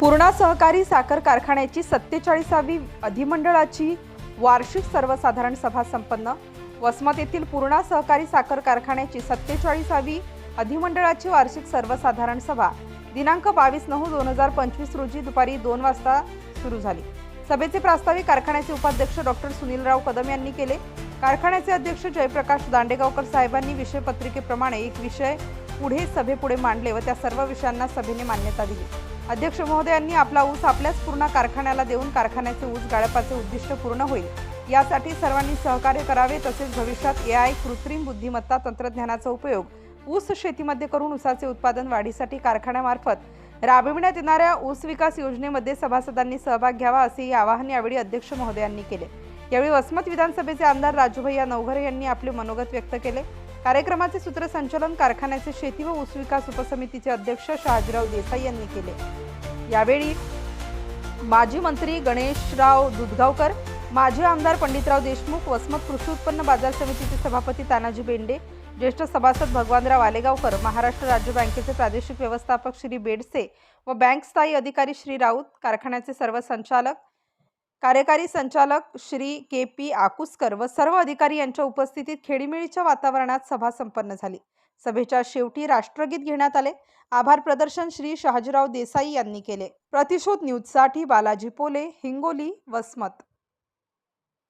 पूर्णा सहकारी साखर कारखान्याची सत्तेचाळीसावी अधिमंडळाची वार्षिक सर्वसाधारण सभा संपन्न. वसमत येथील पूर्णा सहकारी साखर कारखान्याची सत्तेचाळीसावी अधिमंडळाची वार्षिक सर्वसाधारण सभा. दिनांक बावीस नऊ दोन हजार पंचवीस रोजी दुपारी दोन वाजता सुरू झाली. सभेचे प्रास्ताविक कारखान्याचे उपाध्यक्ष डॉक्टर सुनीलराव कदम यांनी केले. कारखान्याचे अध्यक्ष जयप्रकाश दांडेगावकर साहेबांनी विषय पत्रिकेप्रमाणे एक विषय पुढे सभेपुढे मांडले व त्या सर्व विषयांना सभेने मान्यता दिली. अध्यक्ष महोदयांनी आपला ऊस आपल्याच पूर्ण कारखान्याला देऊन कारखान्याचे ऊस गाळपाचे उद्दिष्ट पूर्ण होईल. यासाठी सर्वांनी सहकार्य करावे तसेच भविष्यात ए आय कृत्रिम बुद्धिमत्ता तंत्रज्ञानाचा उपयोग ऊस शेतीमध्ये करून ऊसाचे उत्पादन वाढीसाठी कारखान्यामार्फत राबविण्यात येणाऱ्या ऊस विकास योजनेमध्ये सभासदांनी सहभाग घ्यावा असेही आवाहन यावेळी अध्यक्ष महोदयांनी केले. यावेळी वसमत विधानसभेचे आमदार राजूभैया नवघरे यांनी आपले मनोगत व्यक्त केले. कार्यक्रमाचे सूत्रसंचालन कारखान्याचे शेती व ऊस विकास उपसमितीचे अध्यक्ष शहाजीराव देसाई यांनी केले. यावेळी माजी मंत्री गणेशराव दुधगावकर माजी आमदार पंडितराव देशमुख वसमत कृषी उत्पन्न बाजार समितीचे सभापती तानाजी बेंडे ज्येष्ठ सभासद भगवानराव आलेगावकर महाराष्ट्र राज्य बँकेचे प्रादेशिक व्यवस्थापक श्री बेडसे व बँक स्थायी अधिकारी श्री राऊत कारखान्याचे सर्व संचालक कार्यकारी संचालक श्री के पी आकुसकर व सर्व अधिकारी यांच्या उपस्थितीत खेडीमेळीच्या वातावरणात सभा संपन्न झाली. सभेच्या शेवटी राष्ट्रगीत घेण्यात आले. आभार प्रदर्शन श्री शहाजीराव देसाई यांनी केले. प्रतिशोध न्यूजसाठी बालाजी पोले हिंगोली वसमत.